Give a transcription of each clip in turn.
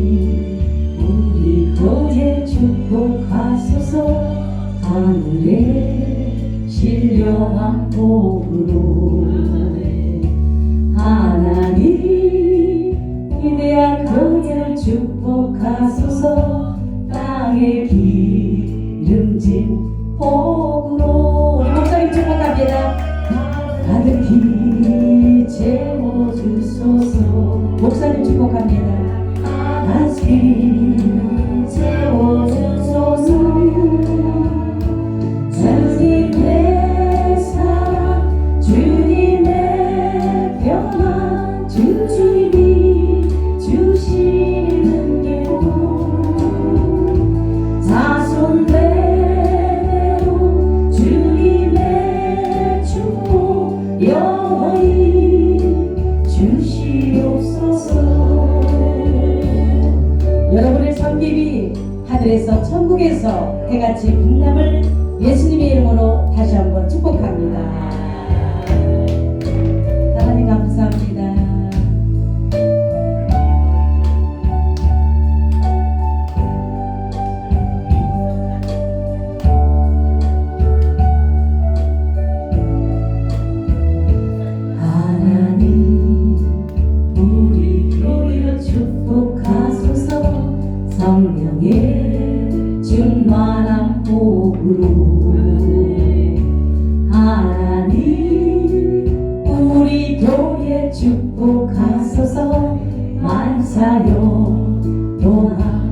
우리 교회 축복하소서. 하늘의 신령한 복으로. 하나님 위대한 교회를 축복하소서. 땅에 기름진 복으로. 목사님 축복합니다. 가득히 채워주소서. 목사님 축복합니다 여러분의 섬김이 하늘에서 천국에서 해같이 빛남을 예수님의 이름으로 다시 한번 축복합니다. 하나님 우리 교회 축복하소서. 만사요 동안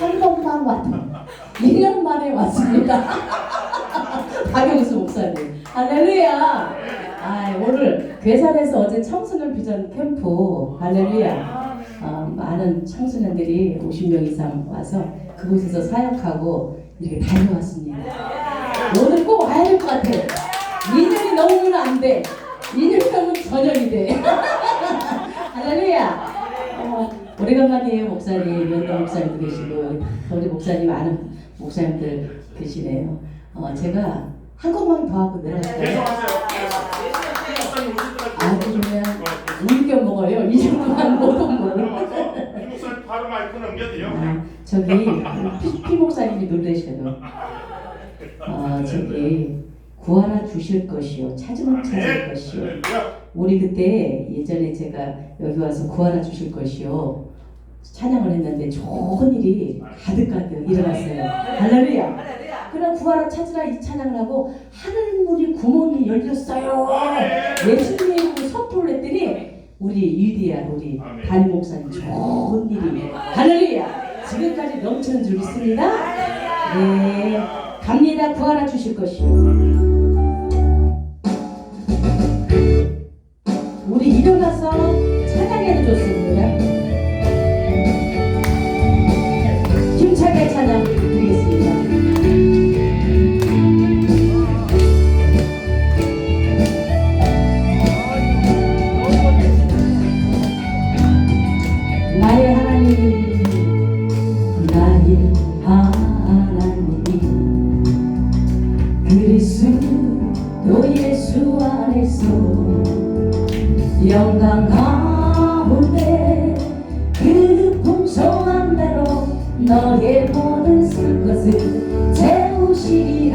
한 번만 와도 2년 만에 왔습니다. 박영수 목사님 할렐루야 아, 오늘 괴산에서 어제 청소년 비전 캠프 할렐루야 어, 많은 청소년들이 50명 이상 와서 그곳에서 사역하고 이렇게 다녀왔습니다. 오늘 꼭 와야 될 것 같아. 2년이 넘으면 안 돼. 2년 넘으면 저녁이 돼. 할렐루야. 어, 오래간만이에요, 목사님. 연동 목사님도 계시고, 우리 목사님, 많은 목사님들 계시네요. 어, 제가 한 것만 더 하고 내려갈까요? 아주 그냥 우유겨 먹어요. 이 정도만 못 먹어. 이 목사님 바로 마이크 넘겨드려. 아, 저기 피, 피 목사님이 놀라셔요. 아, 저기 구하라 주실 것이요 찾으면 찾을 것이요. 우리 그때 예전에 제가 여기 와서 구하라 주실 것이요 찬양을 했는데 좋은 일이 가득가득 일어났어요. 할렐루야. 그럼 구하라 찾으라 이 찬양을 하고 하늘문이 구멍이 열렸어요. 예수님의 이름으로 선포를 했더니 우리 유디아 우리. 담임 목사님 좋은 일이 할렐루야. 지금까지 넘치는 줄 믿습니다. 네. 갑니다. 구하라 주실 것이요. 우리 일어나서. 너의 모든 슬것을 채우시리라.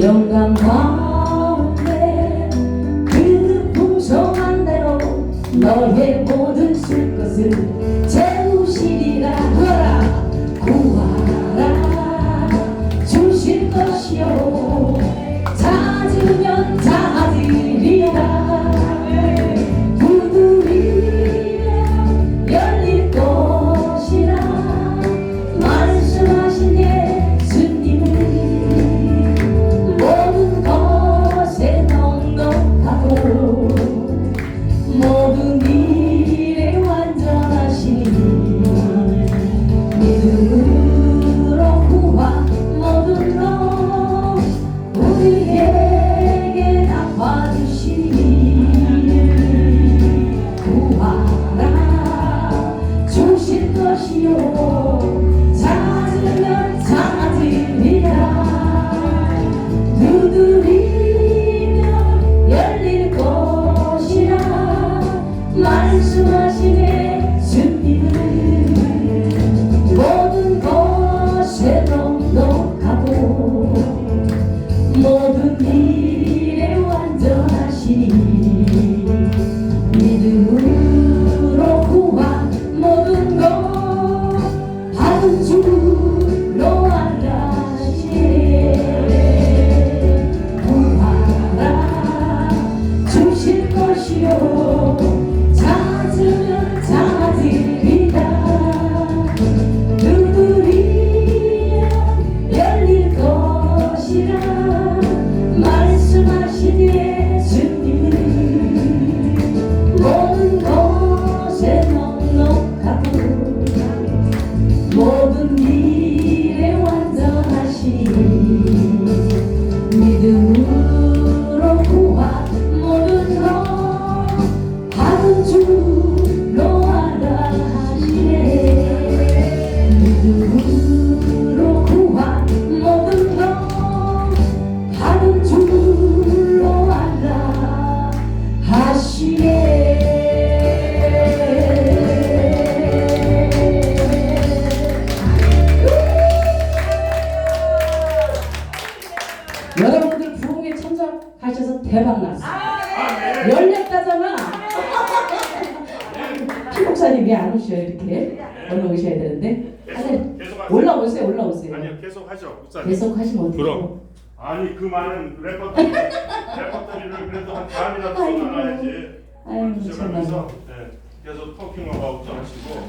영광 가운데 그 풍성한 대로 너의 모든 쓸 것을 여기 안 오셔요. 이렇게 올라오셔야 되는데. 계속, 올라오세요 올라오세요. 아니요 계속 하죠 계속 하시면 어떡해요? 그럼. 아니 그 많은 레퍼토리 레퍼토리를 그래도 한 반이라도 나가야지. 아이고, 정말. 네, 계속 토킹 어바웃 하시고.